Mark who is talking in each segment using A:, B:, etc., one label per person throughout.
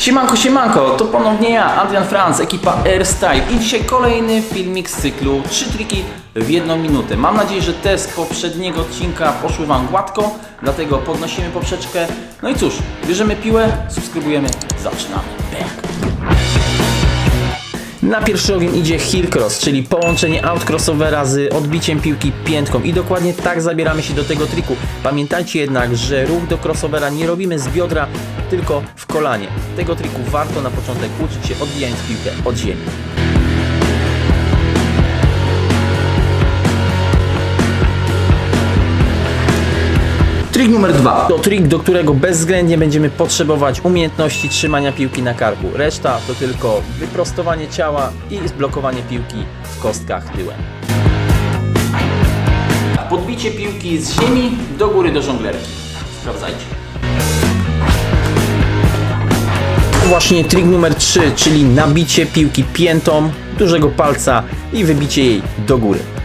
A: Siemanko, siemanko, to ponownie ja, Adrian Franz, ekipa Airstyle i dzisiaj kolejny filmik z cyklu 3 triki w jedną minutę. Mam nadzieję, że te z poprzedniego odcinka poszły Wam gładko, dlatego podnosimy poprzeczkę. No i cóż, bierzemy piłę, subskrybujemy, zaczynamy. Bang. Na pierwszy ogień idzie heel cross, czyli połączenie out crossovera z odbiciem piłki piętką i dokładnie tak zabieramy się do tego triku. Pamiętajcie jednak, że ruch do crossovera nie robimy z biodra, tylko w kolanie. Tego triku warto na początek uczyć się odbijając piłkę od ziemi. Trik numer dwa. To trik, do którego bezwzględnie będziemy potrzebować umiejętności trzymania piłki na karku. Reszta to tylko wyprostowanie ciała i zblokowanie piłki w kostkach tyłem. Podbicie piłki z ziemi do góry do żonglerki. Sprawdzajcie. Właśnie trik numer 3, czyli nabicie piłki piętą dużego palca i wybicie jej do góry.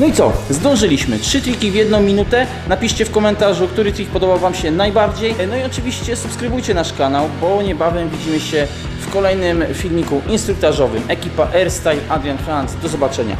A: No i co? Zdążyliśmy. Trzy triki w jedną minutę. Napiszcie w komentarzu, który trik podobał Wam się najbardziej. No i oczywiście subskrybujcie nasz kanał, bo niebawem widzimy się w kolejnym filmiku instruktażowym. Ekipa Airstyle, Adrian Franz. Do zobaczenia.